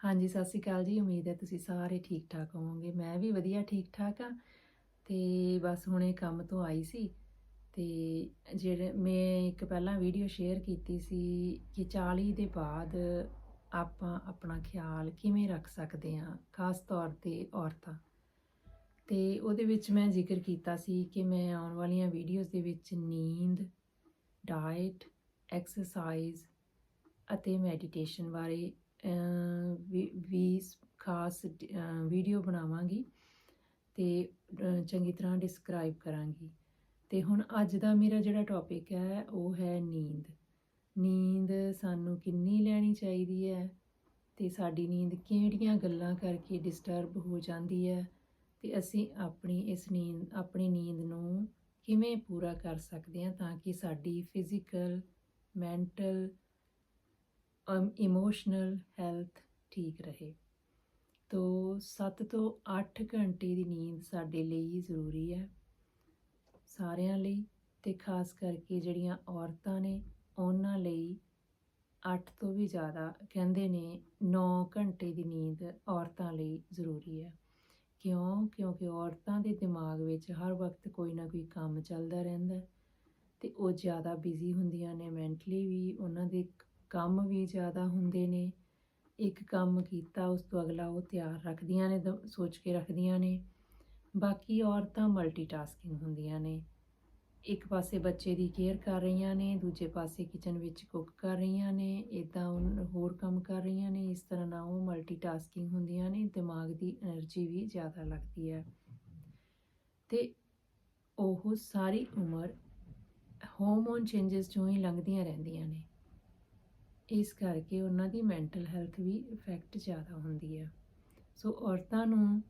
ਹਾਂਜੀ, ਸਤਿ ਸ਼੍ਰੀ ਅਕਾਲ ਜੀ। ਉਮੀਦ ਹੈ ਤੁਸੀਂ ਸਾਰੇ ਠੀਕ ਠਾਕ ਹੋਵੋਗੇ। ਮੈਂ ਵੀ ਵਧੀਆ ਠੀਕ ਠਾਕ ਆ ਤੇ ਬਸ ਹੁਣੇ ਕੰਮ ਤੋਂ ਆਈ ਸੀ। ਤੇ ਜਿਹੜੇ ਮੈਂ ਇੱਕ ਪਹਿਲਾਂ ਵੀਡੀਓ ਸ਼ੇਅਰ ਕੀਤੀ ਸੀ ਕਿ 40 ਦੇ ਬਾਅਦ ਆਪਾਂ ਆਪਣਾ ਖਿਆਲ ਕਿਵੇਂ ਰੱਖ ਸਕਦੇ ਹਾਂ, ਖਾਸ ਤੌਰ ਤੇ ਔਰਤਾਂ। ਤੇ ਉਹਦੇ ਵਿੱਚ ਮੈਂ ਜ਼ਿਕਰ ਕੀਤਾ ਸੀ ਕਿ ਮੈਂ ਆਉਣ ਵਾਲੀਆਂ ਵੀਡੀਓਜ਼ ਦੇ ਵਿੱਚ ਨੀਂਦ ਡਾਈਟ ਐਕਸਰਸਾਈਜ਼ ਅਤੇ ਮੈਡੀਟੇਸ਼ਨ ਬਾਰੇ ਵੀ ਖਾਸ ਵੀਡੀਓ ਬਣਾਵਾਂਗੀ ਤੇ ਚੰਗੀ ਤਰ੍ਹਾਂ ਡਿਸਕ੍ਰਾਈਬ ਕਰਾਂਗੀ। ਤੇ ਹੁਣ ਅੱਜ ਦਾ ਮੇਰਾ ਜਿਹੜਾ ਟੌਪਿਕ ਹੈ, ਉਹ ਹੈ ਨੀਂਦ। ਨੀਂਦ ਸਾਨੂੰ ਕਿੰਨੀ ਲੈਣੀ ਚਾਹੀਦੀ ਹੈ ਤੇ ਸਾਡੀ ਨੀਂਦ ਕਿਹੜੀਆਂ ਗੱਲਾਂ ਕਰਕੇ ਡਿਸਟਰਬ ਹੋ ਜਾਂਦੀ ਹੈ ਤੇ ਅਸੀਂ ਆਪਣੀ ਇਸ ਨੀਂਦ, ਆਪਣੀ ਨੀਂਦ ਨੂੰ ਕਿਵੇਂ ਪੂਰਾ ਕਰ ਸਕਦੇ ਹਾਂ ਤਾਂ ਕਿ ਸਾਡੀ ਫਿਜ਼ੀਕਲ ਮੈਂਟਲ ਇਮੋਸ਼ਨਲ ਹੈਲਥ ਠੀਕ ਰਹੇ। ਤੋ 7 ਤੋਂ 8 ਘੰਟੇ ਦੀ ਨੀਂਦ ਸਾਡੇ ਲਈ ਜ਼ਰੂਰੀ ਹੈ। ਸਾਰਿਆਂ ਲਈ ਤੇ ਖਾਸ ਕਰਕੇ ਜਿਹੜੀਆਂ ਔਰਤਾਂ ਨੇ, ਉਹਨਾਂ ਲਈ 8 ਤੋਂ ਵੀ ਜ਼ਿਆਦਾ ਕਹਿੰਦੇ ਨੇ 9 ਘੰਟੇ ਦੀ ਨੀਂਦ ਔਰਤਾਂ ਲਈ ਜ਼ਰੂਰੀ ਹੈ। ਕਿਉਂ? ਕਿਉਂਕਿ ਔਰਤਾਂ ਦੇ ਦਿਮਾਗ ਵਿੱਚ ਹਰ ਵਕਤ ਕੋਈ ਨਾ ਕੋਈ ਕੰਮ ਚੱਲਦਾ ਰਹਿੰਦਾ ਹੈ ਤੇ ਉਹ ਜ਼ਿਆਦਾ ਬਿਜ਼ੀ ਹੁੰਦੀਆਂ ਨੇ ਮੈਂਟਲੀ ਵੀ, ਉਹਨਾਂ ਦੇ ਕੰਮ ਵੀ ਜ਼ਿਆਦਾ ਹੁੰਦੇ ਨੇ। ਇੱਕ ਕੰਮ ਕੀਤਾ, ਉਸ ਤੋਂ ਅਗਲਾ ਉਹ ਤਿਆਰ ਰੱਖਦੀਆਂ ਨੇ ਸੋਚ ਕੇ ਰੱਖਦੀਆਂ ਨੇ। ਬਾਕੀ ਔਰਤਾਂ ਮਲਟੀਟਾਸਕਿੰਗ ਹੁੰਦੀਆਂ ਨੇ। ਇੱਕ ਪਾਸੇ ਬੱਚੇ ਦੀ ਕੇਅਰ ਕਰ ਰਹੀਆਂ ਨੇ, ਦੂਜੇ ਪਾਸੇ ਕਿਚਨ ਵਿੱਚ ਕੁੱਕ ਕਰ ਰਹੀਆਂ ਨੇ ਇਦਾਂ ਹੋਰ ਕੰਮ ਕਰ ਰਹੀਆਂ ਨੇ, ਇਸ ਤਰ੍ਹਾਂ ਨਾਲ ਉਹ ਮਲਟੀਟਾਸਕਿੰਗ ਹੁੰਦੀਆਂ ਨੇ, ਦਿਮਾਗ ਦੀ એનર્ਜੀ ਵੀ ਜ਼ਿਆਦਾ ਲੱਗਦੀ ਹੈ। ਤੇ ਉਹ ਸਾਰੀ ਉਮਰ ਹਾਰਮੋਨ ਚੇਂਜਸ ਜੋ ਹੀ ਲੰਘਦੀਆਂ ਰਹਿੰਦੀਆਂ ਨੇ। ਇਸ ਕਰਕੇ ਉਹਨਾਂ ਦੀ ਮੈਂਟਲ ਹੈਲਥ ਵੀ ਇਫੈਕਟ ਜ਼ਿਆਦਾ ਹੁੰਦੀ ਹੈ। ਸੋ ਔਰਤਾਂ ਨੂੰ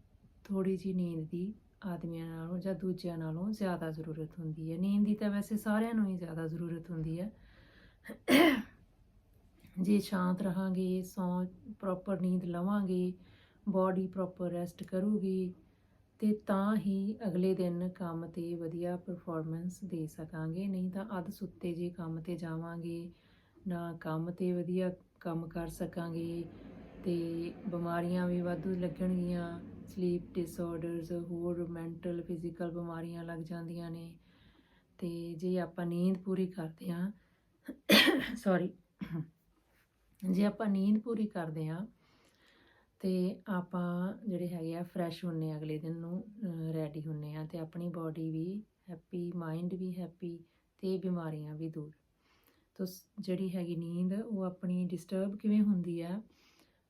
ਥੋੜੀ ਜੀ ਨੀਂਦ ਦੀ ਆਦਮੀਆਂ ਨਾਲੋਂ ਜਾਂ ਦੂਜਿਆਂ ਨਾਲੋਂ ਜ਼ਿਆਦਾ ਜ਼ਰੂਰਤ ਹੁੰਦੀ ਹੈ। ਨੀਂਦ ਦੀ ਤਾਂ ਵੈਸੇ ਸਾਰਿਆਂ ਨੂੰ ਹੀ ਜ਼ਿਆਦਾ ਜ਼ਰੂਰਤ ਹੁੰਦੀ ਹੈ। ਜੇ ਸ਼ਾਂਤ ਰਹਾਂਗੇ, ਸੌ ਪ੍ਰੋਪਰ ਨੀਂਦ ਲਵਾਂਗੇ ਬਾਡੀ ਪ੍ਰੋਪਰ ਰੈਸਟ ਕਰੂਗੀ, ਤੇ ਤਾਂ ਹੀ ਅਗਲੇ ਦਿਨ ਕੰਮ ਤੇ ਵਧੀਆ ਪਰਫਾਰਮੈਂਸ ਦੇ ਸਕਾਂਗੇ। ਨਹੀਂ ਤਾਂ ਅੱਧ ਸੁੱਤੇ ਜੇ ਕੰਮ ਤੇ ਜਾਵਾਂਗੇ ਨਾ ਕੰਮ ਤੇ ਵਧੀਆ ਕੰਮ ਕਰ ਸਕਾਂਗੇ ਤੇ ਬਿਮਾਰੀਆਂ ਵੀ ਵਾਧੂ ਲੱਗਣਗੀਆਂ ਸਲੀਪ ਡਿਸਆਰਡਰਸ ਹੋਰ ਮੈਂਟਲ ਫਿਜ਼ੀਕਲ ਬਿਮਾਰੀਆਂ ਲੱਗ ਜਾਂਦੀਆਂ ਨੇ। ਤੇ ਜੇ ਆਪਾਂ ਨੀਂਦ ਪੂਰੀ ਕਰਦੇ ਹਾਂ ਸੌਰੀ ਜੇ ਆਪਾਂ ਨੀਂਦ ਪੂਰੀ ਕਰਦੇ ਹਾਂ, ਤੇ ਆਪਾਂ ਜਿਹੜੇ ਹੈਗੇ ਆ ਫਰੈਸ਼ ਹੁੰਨੇ ਆ ਅਗਲੇ ਦਿਨ ਨੂੰ ਰੈਡੀ ਹੁੰਨੇ ਆ ਤੇ ਆਪਣੀ ਬਾਡੀ ਵੀ ਹੈਪੀ ਮਾਈਂਡ ਵੀ ਹੈਪੀ ਤੇ ਬਿਮਾਰੀਆਂ ਵੀ ਦੂਰ ਤੋ ਜਿਹੜੀ ਹੈਗੀ ਨੀਂਦ, ਉਹ ਆਪਣੀ ਡਿਸਟਰਬ ਕਿਵੇਂ ਹੁੰਦੀ ਆ,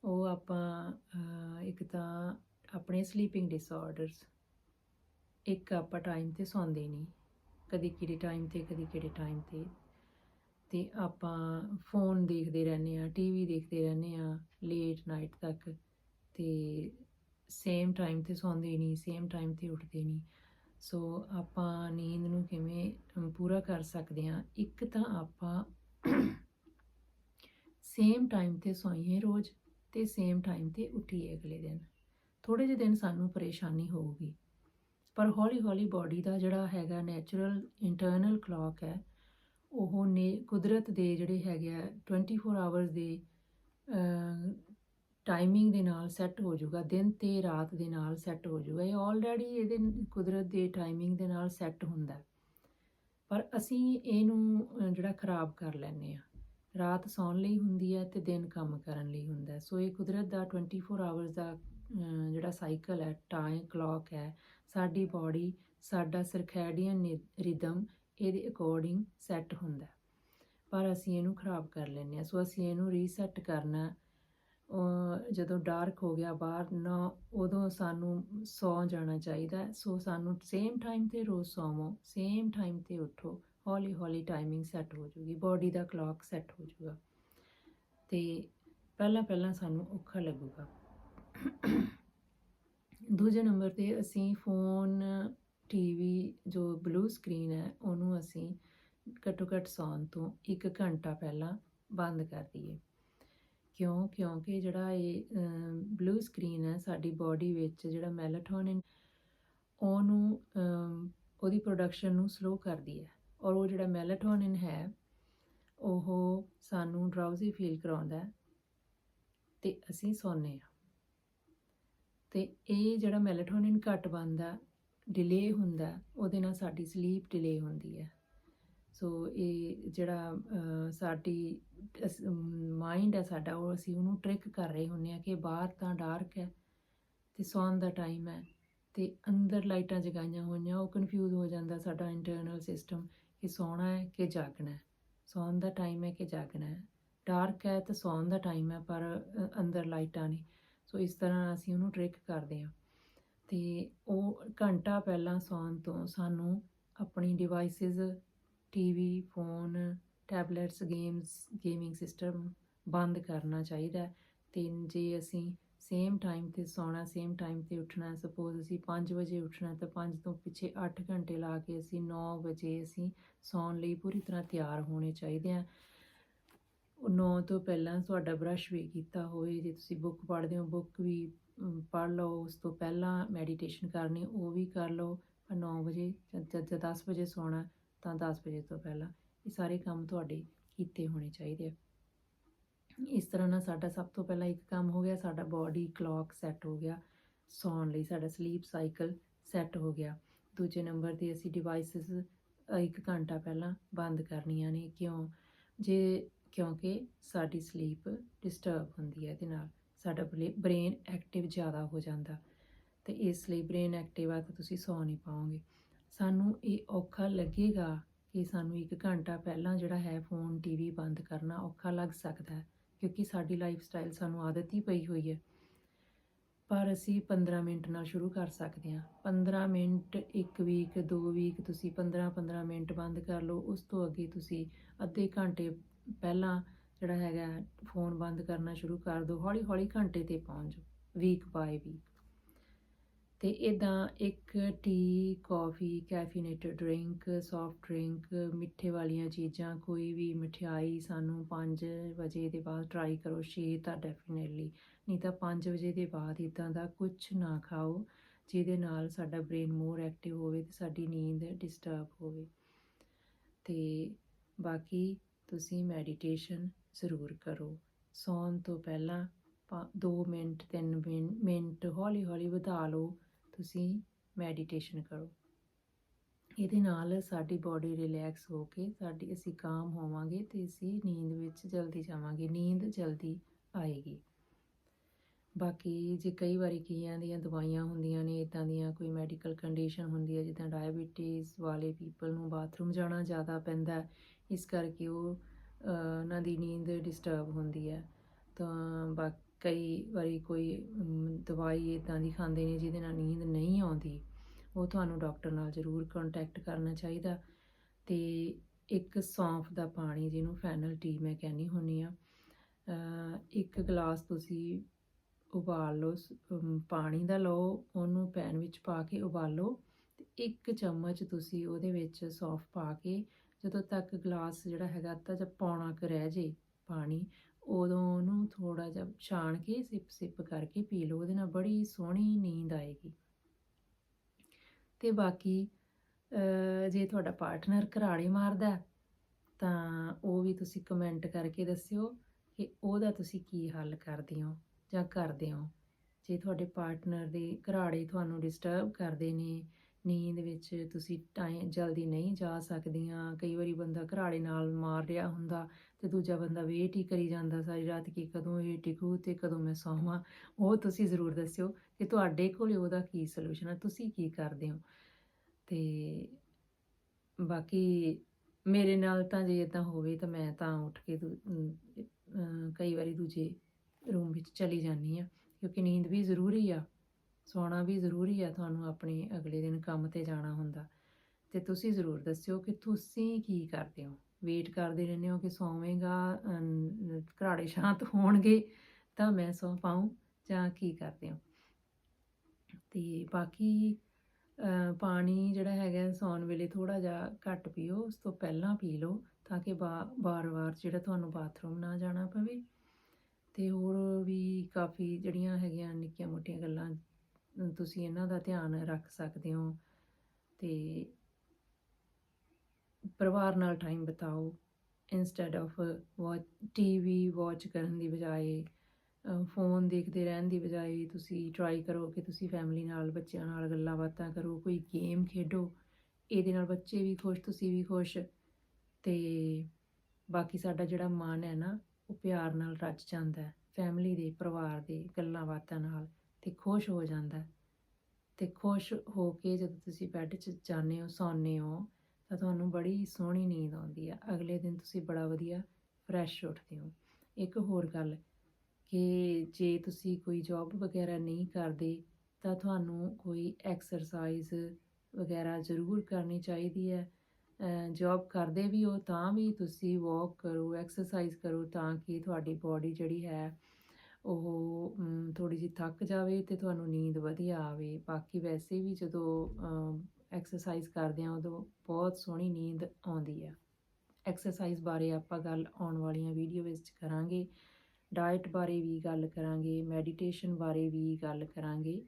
ਉਹ ਆਪਾਂ ਇੱਕ ਤਾਂ ਆਪਣੇ ਸਲੀਪਿੰਗ ਡਿਸਆਰਡਰਸ ਇੱਕ ਆਪਾਂ ਟਾਈਮ ਤੇ ਸੌਂਦੇ ਨਹੀਂ ਕਦੀ ਕਿਹੜੇ ਟਾਈਮ ਤੇ, ਕਦੀ ਕਿਹੜੇ ਟਾਈਮ ਤੇ ਤੇ ਆਪਾਂ ਫੋਨ ਦੇਖਦੇ ਰਹਿੰਦੇ ਆ ਟੀਵੀ ਦੇਖਦੇ ਰਹਿੰਦੇ ਆ ਲੇਟ ਨਾਈਟ ਤੱਕ, ਤੇ ਸੇਮ ਟਾਈਮ ਤੇ ਸੌਂਦੇ ਨਹੀਂ ਸੇਮ ਟਾਈਮ ਤੇ ਉੱਠਦੇ ਨਹੀਂ ਸੋ ਆਪਾਂ ਨੀਂਦ ਨੂੰ ਕਿਵੇਂ ਪੂਰਾ ਕਰ ਸਕਦੇ ਹਾਂ? ਇੱਕ ਤਾਂ ਆਪਾਂ ਸੇਮ ਟਾਈਮ ਤੇ ਸੋਈਏ ਰੋਜ਼ ਤੇ ਸੇਮ ਟਾਈਮ ਤੇ ਉੱਠੀਏ ਅਗਲੇ ਦਿਨ। ਥੋੜੇ ਜਿਹੇ ਦਿਨ ਸਾਨੂੰ ਪਰੇਸ਼ਾਨੀ ਹੋਊਗੀ। ਪਰ ਹੌਲੀ ਹੌਲੀ ਬਾਡੀ ਦਾ ਜਿਹੜਾ ਹੈਗਾ ਨੈਚੁਰਲ ਇੰਟਰਨਲ ਕਲੌਕ ਹੈ, ਉਹ ਨੇ ਕੁਦਰਤ ਦੇ ਜਿਹੜੇ ਹੈਗੇ ਆ 24 ਆਵਰਸ ਦੇ ਟਾਈਮਿੰਗ ਦੇ ਨਾਲ ਸੈੱਟ ਹੋ ਜਾਊਗਾ, ਦਿਨ ਤੇ ਰਾਤ ਦੇ ਨਾਲ ਸੈੱਟ ਹੋ ਜਾਊਗਾ। ਇਹ ਆਲਰੇਡੀ ਇਹਦੇ ਕੁਦਰਤ ਦੇ ਟਾਈਮਿੰਗ ਦੇ ਨਾਲ ਸੈੱਟ ਹੁੰਦਾ। ਪਰ ਅਸੀਂ ਇਹਨੂੰ ਜਿਹੜਾ ਖਰਾਬ ਕਰ ਲੈਂਦੇ ਆ ਰਾਤ ਸੌਣ ਲਈ ਹੁੰਦੀ ਹੈ ਤੇ ਦਿਨ ਕੰਮ ਕਰਨ ਲਈ ਹੁੰਦਾ ਸੋ ਇਹ ਕੁਦਰਤ ਦਾ 24 ਆਵਰਸ ਦਾ ਜਿਹੜਾ ਸਾਈਕਲ ਹੈ ਟਾਈਮ ਕਲੌਕ ਹੈ, ਸਾਡੀ ਬਾਡੀ ਸਾਡਾ ਸਰਕੈਡੀਅਨ ਰਿਦਮ ਇਹਦੇ ਅਕੋਰਡਿੰਗ ਸੈੱਟ ਹੁੰਦਾ ਪਰ ਅਸੀਂ ਇਹਨੂੰ ਖਰਾਬ ਕਰ ਲੈਂਦੇ ਹਾਂ। ਸੋ ਅਸੀਂ ਇਹਨੂੰ ਰੀਸੈਟ ਕਰਨਾ ਜਦੋਂ ਡਾਰਕ ਹੋ ਗਿਆ ਬਾਹਰ, ਨਾ ਉਦੋਂ ਸਾਨੂੰ ਸੌ ਜਾਣਾ ਚਾਹੀਦਾ ਸੋ ਸਾਨੂੰ ਸੇਮ ਟਾਈਮ ਤੇ ਰੋਜ਼ ਸੌਵੋ ਸੇਮ ਟਾਈਮ ਤੇ ਉੱਠੋ। ਹੌਲੀ ਹੌਲੀ ਟਾਈਮਿੰਗ ਸੈੱਟ ਹੋ ਜੂਗੀ ਬਾਡੀ ਦਾ ਕਲੌਕ ਸੈੱਟ ਹੋ ਜੂਗਾ। ਤੇ ਪਹਿਲਾਂ ਪਹਿਲਾਂ ਸਾਨੂੰ ਔਖਾ ਲੱਗੂਗਾ। ਦੂਜੇ ਨੰਬਰ ਤੇ ਅਸੀਂ ਫੋਨ ਟੀਵੀ ਜੋ ਬਲੂ ਸਕਰੀਨ ਹੈ, ਉਹਨੂੰ ਅਸੀਂ ਘੱਟੋ ਘੱਟ ਸੌਣ ਤੋਂ 1 ਘੰਟਾ ਪਹਿਲਾਂ ਬੰਦ ਕਰ ਦਈਏ। ਕਿਉਂ? ਕਿਉਂਕਿ ਜਿਹੜਾ ਇਹ ਬਲੂ ਸਕਰੀਨ ਹੈ ਸਾਡੀ ਬਾਡੀ ਵਿੱਚ ਜਿਹੜਾ ਮੈਲਾਟੋਨਿਨ ਉਹਨੂੰ ਉਹਦੀ ਪ੍ਰੋਡਕਸ਼ਨ ਨੂੰ ਸਲੋ ਕਰਦੀ ਹੈ। ਔਰ ਉਹ ਜਿਹੜਾ ਮੈਲਾਟੋਨਿਨ ਹੈ, ਉਹ ਸਾਨੂੰ ਡਰਾਊਜ਼ੀ ਫੀਲ ਕਰਾਉਂਦਾ ਹੈ। ਤੇ ਅਸੀਂ ਸੌਂਦੇ ਹਾਂ। ਤੇ ਇਹ ਜਿਹੜਾ ਮੈਲਾਟੋਨਿਨ ਘੱਟ ਬਣਦਾ ਡਿਲੇ ਹੁੰਦਾ, ਉਹਦੇ ਨਾਲ ਸਾਡੀ ਸਲੀਪ ਡਿਲੇ ਹੁੰਦੀ ਹੈ। ਸੋ ਇਹ ਜਿਹੜਾ ਸਾਡੀ ਮਾਈਂਡ ਹੈ ਸਾਡਾ, ਉਹ ਅਸੀਂ ਉਹਨੂੰ ਟ੍ਰਿਕ ਕਰ ਰਹੇ ਹੁੰਦੇ ਆ ਕਿ ਬਾਹਰ ਤਾਂ ਡਾਰਕ ਹੈ ਤੇ ਸੌਣ ਦਾ ਟਾਈਮ ਹੈ ਤੇ ਅੰਦਰ ਲਾਈਟਾਂ ਜਗਾਈਆਂ ਹੋਈਆਂ, ਉਹ ਕਨਫਿਊਜ਼ ਹੋ ਜਾਂਦਾ ਸਾਡਾ ਇੰਟਰਨਲ ਸਿਸਟਮ ਕਿ ਸੌਣਾ ਹੈ ਕਿ ਜਾਗਣਾ ਹੈ। ਸੌਣ ਦਾ ਟਾਈਮ ਹੈ ਕਿ ਜਾਗਣਾ ਹੈ। ਡਾਰਕ ਹੈ ਤਾਂ ਸੌਣ ਦਾ ਟਾਈਮ ਹੈ, ਪਰ ਅੰਦਰ ਲਾਈਟਾਂ ਨਹੀਂ। ਸੋ ਇਸ ਤਰ੍ਹਾਂ ਅਸੀਂ ਉਹਨੂੰ ਟ੍ਰਿਕ ਕਰਦੇ ਹਾਂ। ਤੇ ਉਹ ਘੰਟਾ ਪਹਿਲਾਂ ਸੌਣ ਤੋਂ ਸਾਨੂੰ ਆਪਣੀ devices TV phone tablets games gaming system ਬੰਦ ਕਰਨਾ ਚਾਹੀਦਾ ਅਤੇ ਜੇ ਅਸੀਂ ਸੇਮ ਟਾਈਮ ਤੇ ਸੌਣਾ ਸੇਮ ਟਾਈਮ ਤੇ ਉੱਠਣਾ ਸਪੋਜ਼ ਅਸੀਂ ਪੰਜ ਵਜੇ ਉੱਠਣਾ, ਤਾਂ ਪੰਜ ਤੋਂ ਪਿੱਛੇ ਅੱਠ ਘੰਟੇ ਲਾ ਕੇ ਅਸੀਂ ਨੌ ਵਜੇ ਅਸੀਂ ਸੌਣ ਲਈ ਪੂਰੀ ਤਰ੍ਹਾਂ ਤਿਆਰ ਹੋਣੇ ਚਾਹੀਦੇ ਆ ਨੌ ਤੋਂ ਪਹਿਲਾਂ ਤੁਹਾਡਾ ਬ੍ਰਸ਼ ਵੀ ਕੀਤਾ ਹੋਵੇ, ਜੇ ਤੁਸੀਂ ਬੁੱਕ ਪੜ੍ਹਦੇ ਹੋ ਬੁੱਕ ਵੀ ਪੜ੍ਹ ਲਓ, ਉਸ ਤੋਂ ਪਹਿਲਾਂ ਮੈਡੀਟੇਸ਼ਨ ਕਰਨੀ, ਉਹ ਵੀ ਕਰ ਲਓ, ਪਰ 9 ਵਜੇ ਜਦ 10 ਵਜੇ ਸੌਣਾ ਤਾਂ 10 ਵਜੇ ਤੋਂ ਪਹਿਲਾਂ ਇਹ ਸਾਰੇ ਕੰਮ ਤੁਹਾਡੇ ਕੀਤੇ ਹੋਣੇ ਚਾਹੀਦੇ ਆ। ਇਸ ਤਰ੍ਹਾਂ ਨਾਲ ਸਾਡਾ ਸਭ ਤੋਂ ਪਹਿਲਾਂ ਇੱਕ ਕੰਮ ਹੋ ਗਿਆ, ਸਾਡਾ ਬਾਡੀ ਕਲੌਕ ਸੈੱਟ ਹੋ ਗਿਆ। ਸੌਣ ਲਈ ਸਾਡਾ ਸਲੀਪ ਸਾਈਕਲ ਸੈੱਟ ਹੋ ਗਿਆ। ਦੂਜੇ ਨੰਬਰ ਤੇ ਅਸੀਂ ਡਿਵਾਈਸਸ ਇੱਕ ਘੰਟਾ ਪਹਿਲਾਂ ਬੰਦ ਕਰਨੀਆਂ ਨੇ। ਕਿਉਂ? ਜੇ, ਕਿਉਂਕਿ ਸਾਡੀ ਸਲੀਪ ਡਿਸਟਰਬ ਹੁੰਦੀ ਹੈ ਇਹਦੇ ਨਾਲ। ਸਾਡਾ ਬ੍ਰੇਨ ਐਕਟਿਵ ਜ਼ਿਆਦਾ ਹੋ ਜਾਂਦਾ। ਤੇ ਇਸ ਲਈ ਬ੍ਰੇਨ ਐਕਟਿਵ ਆ ਤਾਂ ਤੁਸੀਂ ਸੌ ਨਹੀਂ ਪਾਓਗੇ। ਸਾਨੂੰ ਇਹ ਔਖਾ ਲੱਗੇਗਾ ਕਿ ਸਾਨੂੰ ਇੱਕ ਘੰਟਾ ਪਹਿਲਾਂ ਜਿਹੜਾ ਹੈ ਫੋਨ ਟੀਵੀ ਬੰਦ ਕਰਨਾ ਔਖਾ ਲੱਗ ਸਕਦਾ ਹੈ, ਕਿਉਂਕਿ ਸਾਡੀ ਲਾਈਫ ਸਟਾਈਲ ਸਾਨੂੰ ਆਦਤ ਹੀ ਪਈ ਹੋਈ ਹੈ। ਪਰ ਅਸੀਂ 15 ਮਿੰਟ ਨਾਲ ਸ਼ੁਰੂ ਕਰ ਸਕਦੇ ਹਾਂ। 15 ਮਿੰਟ, ਇੱਕ ਵੀਕ ਦੋ ਵੀਕ ਤੁਸੀਂ 15 15 ਮਿੰਟ ਬੰਦ ਕਰ ਲਓ, ਉਸ ਤੋਂ ਅੱਗੇ ਤੁਸੀਂ ਅੱਧੇ ਘੰਟੇ ਪਹਿਲਾਂ ਜਿਹੜਾ ਹੈਗਾ ਫੋਨ ਬੰਦ ਕਰਨਾ ਸ਼ੁਰੂ ਕਰ ਦਿਓ ਹੌਲੀ ਹੌਲੀ ਘੰਟੇ ਤੇ ਪਹੁੰਚ ਜਾਓ ਵੀਕ ਬਾਏ ਵੀਕ ਤੇ ਇਦਾਂ ਇੱਕ tea coffee caffeinated drink soft drink ਮਿੱਠੇ ਵਾਲੀਆਂ ਚੀਜ਼ਾਂ, ਕੋਈ ਵੀ ਮਠਿਆਈ ਸਾਨੂੰ 5 ਵਜੇ ਦੇ ਬਾਅਦ ਟਰਾਈ ਕਰੋ 6 ਤਾਂ ਡੈਫੀਨੇਟਲੀ ਨਹੀਂ ਤਾਂ 5 ਵਜੇ ਦੇ ਬਾਅਦ ਇਦਾਂ ਦਾ ਕੁਝ ਨਾ ਖਾਓ, ਜਿਹਦੇ ਨਾਲ ਸਾਡਾ ਬ੍ਰੇਨ ਮੋਰ ਐਕਟਿਵ ਹੋਵੇ ਤੇ ਸਾਡੀ ਨੀਂਦ ਡਿਸਟਰਬ ਹੋਵੇ। ਤੇ ਬਾਕੀ ਤੁਸੀਂ ਮੈਡੀਟੇਸ਼ਨ ਜ਼ਰੂਰ ਕਰੋ। ਸੌਣ ਤੋਂ ਪਹਿਲਾਂ 2 ਮਿੰਟ 3 ਮਿੰਟ ਹੌਲੀ ਹੌਲੀ ਵਧਾ ਲਓ। ਤੁਸੀਂ ਮੈਡੀਟੇਸ਼ਨ ਕਰੋ। ਇਹਦੇ ਨਾਲ ਸਾਡੀ ਬਾਡੀ ਰਿਲੈਕਸ ਹੋ ਕੇ, ਸਾਡੀ ਅਸੀਂ ਕਾਮ ਹੋਵਾਂਗੇ ਤੇ ਅਸੀਂ ਨੀਂਦ ਵਿੱਚ ਜਲਦੀ ਜਾਵਾਂਗੇ, ਨੀਂਦ ਜਲਦੀ ਆਏਗੀ। ਬਾਕੀ ਜੇ ਕਈ ਵਾਰੀ ਕਈਆਂ ਦੀਆਂ ਦਵਾਈਆਂ ਹੁੰਦੀਆਂ ਨੇ ਇਦਾਂ ਦੀਆਂ ਕੋਈ ਮੈਡੀਕਲ ਕੰਡੀਸ਼ਨ ਹੁੰਦੀ ਹੈ, ਜਿੱਦਾਂ ਡਾਇਬੀਟੀਜ਼ ਵਾਲੇ ਪੀਪਲ ਨੂੰ ਬਾਥਰੂਮ ਜਾਣਾ ਜ਼ਿਆਦਾ ਪੈਂਦਾ ਇਸ ਕਰਕੇ ਉਹ ਉਹਨਾਂ ਦੀ ਨੀਂਦ ਡਿਸਟਰਬ ਹੁੰਦੀ ਹੈ। ਤਾਂ ਬਾਕੀ ਕਈ ਵਾਰੀ ਕੋਈ ਦਵਾਈ ਇਦਾਂ ਦੀ ਖਾਂਦੇ ਨੇ ਜਿਹਦੇ ਨਾਲ ਨੀਂਦ ਨਹੀਂ ਆਉਂਦੀ, ਉਹ ਤੁਹਾਨੂੰ ਡਾਕਟਰ ਨਾਲ ਜ਼ਰੂਰ ਕੰਟੈਕਟ ਕਰਨਾ ਚਾਹੀਦਾ। ਤੇ ਇੱਕ ਸੌਂਫ ਦਾ ਪਾਣੀ ਜਿਹਨੂੰ ਫੈਨਲ ਟੀ ਮੈਂ ਕਹਿੰਦੀ ਹੁੰਨੀ ਆ ਇੱਕ ਗਲਾਸ ਤੁਸੀਂ ਉਬਾਲ ਲਓ ਪਾਣੀ ਦਾ ਲਓ, ਉਹਨੂੰ ਪੈਨ ਵਿੱਚ ਪਾ ਕੇ ਉਬਾਲੋ ਤੇ ਇੱਕ ਚਮਚ ਤੁਸੀਂ ਉਹਦੇ ਵਿੱਚ ਸੌਂਫ ਪਾ ਕੇ ਜਦੋਂ ਤੱਕ ਗਲਾਸ ਜਿਹੜਾ ਹੈਗਾ ਅੱਧਾ ਜਾਂ ਪੌਣਾ ਕੁ ਰਹਿ ਜੇ ਪਾਣੀ ਉਦੋਂ ਉਹਨੂੰ ਥੋੜਾ ਜਿਹਾ ਛਾਣ ਕੇ ਸਿਪ ਸਿਪ ਕਰਕੇ ਪੀ ਲਓ, ਉਹਦੇ ਨਾਲ ਬੜੀ ਸੋਹਣੀ ਨੀਂਦ ਆਏਗੀ। ਤੇ ਬਾਕੀ ਜੇ ਤੁਹਾਡਾ ਪਾਰਟਨਰ ਘਰਾੜੇ ਮਾਰਦਾ ਤਾਂ ਉਹ ਵੀ ਤੁਸੀਂ ਕਮੈਂਟ ਕਰਕੇ ਦੱਸਿਓ ਕਿ ਉਹਦਾ ਤੁਸੀਂ ਕੀ ਹੱਲ ਕਰਦੇ ਹੋ ਜਾਂ ਕਰਦੇ ਹੋ। ਜੇ ਤੁਹਾਡੇ ਪਾਰਟਨਰ ਦੇ ਘਰਾੜੇ ਤੁਹਾਨੂੰ ਡਿਸਟਰਬ ਕਰਦੇ ਨੇ, ਨੀਂਦ ਵਿੱਚ ਤੁਸੀਂ ਟਾਈਮ, ਜਲਦੀ ਨਹੀਂ ਜਾ ਸਕਦੀਆਂ, ਕਈ ਵਾਰੀ ਬੰਦਾ ਘਰਾੜੇ ਨਾਲ ਮਾਰ ਰਿਹਾ ਹੁੰਦਾ ਤੇ ਦੂਜਾ ਬੰਦਾ ਵੇਟ ਹੀ ਕਰੀ ਜਾਂਦਾ ਸਾਰੀ ਰਾਤ ਕਿ ਕਦੋਂ ਇਹ ਟਿਕੂ ਤੇ ਕਦੋਂ ਮੈਂ ਸੌਵਾਂ, ਉਹ ਤੁਸੀਂ ਜ਼ਰੂਰ ਦੱਸਿਓ ਕਿ ਤੁਹਾਡੇ ਕੋਲ ਉਹਦਾ ਕੀ ਸੋਲੂਸ਼ਨ ਹੈ ਤੁਸੀਂ ਕੀ ਕਰਦੇ ਹੋ? ਤੇ ਬਾਕੀ ਮੇਰੇ ਨਾਲ ਤਾਂ ਜੇ ਇਦਾਂ ਹੋਵੇ ਤਾਂ ਮੈਂ ਤਾਂ ਉੱਠ ਕੇ ਦੂ- ਕਈ ਵਾਰੀ ਦੂਜੇ ਰੂਮ ਵਿੱਚ ਚਲੀ ਜਾਂਦੀ ਆ ਕਿਉਂਕਿ ਨੀਂਦ ਵੀ ਜ਼ਰੂਰੀ ਆ, ਸੌਣਾ ਵੀ ਜ਼ਰੂਰੀ ਆ ਤੁਹਾਨੂੰ ਆਪਣੇ ਅਗਲੇ ਦਿਨ ਕੰਮ ਤੇ ਜਾਣਾ ਹੁੰਦਾ, ਤੇ ਤੁਸੀਂ ਜ਼ਰੂਰ ਦੱਸਿਓ ਕਿ ਤੁਸੀਂ ਕੀ ਕਰਦੇ ਹੋ? ਵੇਟ ਕਰਦੇ ਰਹਿੰਦੇ ਹੋ ਕਿ ਸੌਵੇਂਗਾ ਘਰਾੜੇ ਸ਼ਾਂਤ ਹੋਣਗੇ, ਤਾਂ ਮੈਂ ਸੌ ਪਾਉਂ ਜਾਂ ਕੀ ਕਰਦੇ ਹੋ। ਤੇ ਬਾਕੀ ਪਾਣੀ ਜਿਹੜਾ ਹੈਗਾ ਸੌਣ ਵੇਲੇ ਥੋੜਾ ਜਿਹਾ ਘੱਟ ਪੀਓ, ਉਸ ਤੋਂ ਪਹਿਲਾਂ ਪੀ ਲਓ ਤਾਂ ਕਿ ਬਾਰ-ਬਾਰ ਜਿਹੜਾ ਤੁਹਾਨੂੰ ਬਾਥਰੂਮ ਨਾ ਜਾਣਾ ਪਵੇ। ਤੇ ਹੋਰ ਵੀ ਕਾਫੀ ਜਿਹੜੀਆਂ ਹੈਗੀਆਂ ਨਿੱਕੀਆਂ ਮੋਟੀਆਂ ਗੱਲਾਂ ਤੁਸੀਂ ਇਹਨਾਂ ਦਾ ਧਿਆਨ ਰੱਖ ਸਕਦੇ ਹੋ। ਤੇ ਪਰਿਵਾਰ ਨਾਲ time ਬਿਤਾਓ instead of watch TV watch ਕਰਨ ਦੀ ਬਜਾਏ ਫੋਨ ਦੇਖਦੇ ਰਹਿਣ ਦੀ ਬਜਾਏ ਤੁਸੀਂ ਟਰਾਈ ਕਰੋ ਕਿ ਤੁਸੀਂ ਫੈਮਿਲੀ ਨਾਲ, ਬੱਚਿਆਂ ਨਾਲ ਗੱਲਾਂ ਬਾਤਾਂ ਕਰੋ, ਕੋਈ ਗੇਮ ਖੇਡੋ, ਇਹਦੇ ਨਾਲ ਬੱਚੇ ਵੀ ਖੁਸ਼, ਤੁਸੀਂ ਵੀ ਖੁਸ਼ ਤੇ ਬਾਕੀ ਸਾਡਾ ਜਿਹੜਾ ਮਨ ਹੈ ਨਾ, ਉਹ ਪਿਆਰ ਨਾਲ ਰੱਜ ਜਾਂਦਾ ਹੈ ਫੈਮਿਲੀ ਦੇ, ਪਰਿਵਾਰ ਦੇ ਗੱਲਾਂ ਬਾਤਾਂ ਨਾਲ ਤੇ ਖੁਸ਼ ਹੋ ਜਾਂਦਾ ਹੈ। ਤੇ ਖੁਸ਼ ਹੋ ਕੇ ਜਦੋਂ ਤੁਸੀਂ ਬੈੱਡ 'ਚ ਜਾਂਦੇ ਹੋ, ਸੌਂਦੇ ਹੋ ਤਾਂ ਤੁਹਾਨੂੰ ਬੜੀ ਸੋਹਣੀ ਨੀਂਦ ਆਉਂਦੀ ਆ। ਅਗਲੇ ਦਿਨ ਤੁਸੀਂ ਬੜਾ ਵਧੀਆ ਫਰੈਸ਼ ਉੱਠਦੇ ਹੋ। ਇੱਕ ਹੋਰ ਗੱਲ ਕਿ ਜੇ ਤੁਸੀਂ ਕੋਈ ਜੌਬ ਵਗੈਰਾ ਨਹੀਂ ਕਰਦੇ, ਤਾਂ ਤੁਹਾਨੂੰ ਕੋਈ ਐਕਸਰਸਾਈਜ਼ ਵਗੈਰਾ ਜ਼ਰੂਰ ਕਰਨੀ ਚਾਹੀਦੀ ਹੈ। ਜੌਬ ਕਰਦੇ ਵੀ ਹੋ ਤਾਂ ਵੀ ਤੁਸੀਂ ਵਾਕ ਕਰੋ ਐਕਸਰਸਾਈਜ਼ ਕਰੋ ਤਾਂ ਕਿ ਤੁਹਾਡੀ ਬਾਡੀ ਜਿਹੜੀ ਹੈ, ਉਹ ਥੋੜੀ ਜਿਹੀ ਥੱਕ ਜਾਵੇ ਤੇ ਤੁਹਾਨੂੰ ਨੀਂਦ ਵਧੀਆ ਆਵੇ। ਬਾਕੀ ਵੈਸੇ ਵੀ ਜਦੋਂ ਐਕਸਰਸਾਈਜ਼ ਕਰਦੇ ਆ ਉਦੋਂ ਬਹੁਤ ਸੋਹਣੀ ਨੀਂਦ ਆਉਂਦੀ ਆ ਐਕਸਰਸਾਈਜ਼ ਬਾਰੇ ਆਪਾਂ ਗੱਲ ਆਉਣ ਵਾਲੀਆਂ ਵੀਡੀਓ ਵਿੱਚ ਕਰਾਂਗੇ। ਡਾਈਟ ਬਾਰੇ ਵੀ ਗੱਲ ਕਰਾਂਗੇ ਮੈਡੀਟੇਸ਼ਨ ਬਾਰੇ ਵੀ ਗੱਲ ਕਰਾਂਗੇ।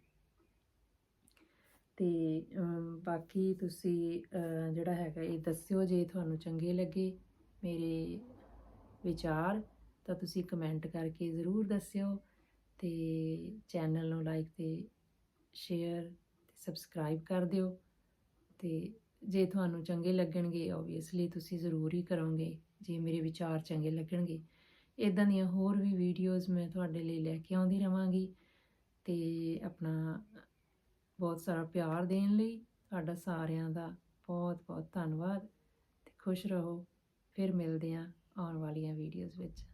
ਤੇ ਬਾਕੀ ਤੁਸੀਂ ਜਿਹੜਾ ਹੈਗਾ ਇਹ ਦੱਸਿਓ ਜੇ ਤੁਹਾਨੂੰ ਚੰਗੇ ਲੱਗੇ ਮੇਰੇ ਵਿਚਾਰ, ਤਾਂ ਤੁਸੀਂ ਕਮੈਂਟ ਕਰਕੇ ਜ਼ਰੂਰ ਦੱਸਿਓ ਤੇ ਚੈਨਲ ਨੂੰ ਲਾਈਕ ਤੇ ਸ਼ੇਅਰ ਤੇ ਸਬਸਕ੍ਰਾਈਬ ਕਰ ਦਿਓ। ਤੇ ਜੇ ਤੁਹਾਨੂੰ ਚੰਗੇ ਲੱਗਣਗੇ ਓਬਵੀਅਸਲੀ ਤੁਸੀਂ ਜ਼ਰੂਰ ਹੀ ਕਰੋਗੇ, ਜੇ ਮੇਰੇ ਵਿਚਾਰ ਚੰਗੇ ਲੱਗਣਗੇ। ਇਦਾਂ ਦੀਆਂ ਹੋਰ ਵੀ ਵੀਡੀਓਜ਼ ਮੈਂ ਤੁਹਾਡੇ ਲਈ ਲੈ ਕੇ ਆਉਂਦੀ ਰਵਾਂਗੀ ਤੇ ਆਪਣਾ ਬਹੁਤ ਸਾਰਾ ਪਿਆਰ ਦੇਣ ਲਈ ਤੁਹਾਡਾ ਸਾਰਿਆਂ ਦਾ ਬਹੁਤ ਬਹੁਤ ਧੰਨਵਾਦ ਤੇ ਖੁਸ਼ ਰਹੋ। ਫਿਰ ਮਿਲਦੇ ਹਾਂ ਆਉਣ ਵਾਲੀਆਂ ਵੀਡੀਓਜ਼ ਵਿੱਚ।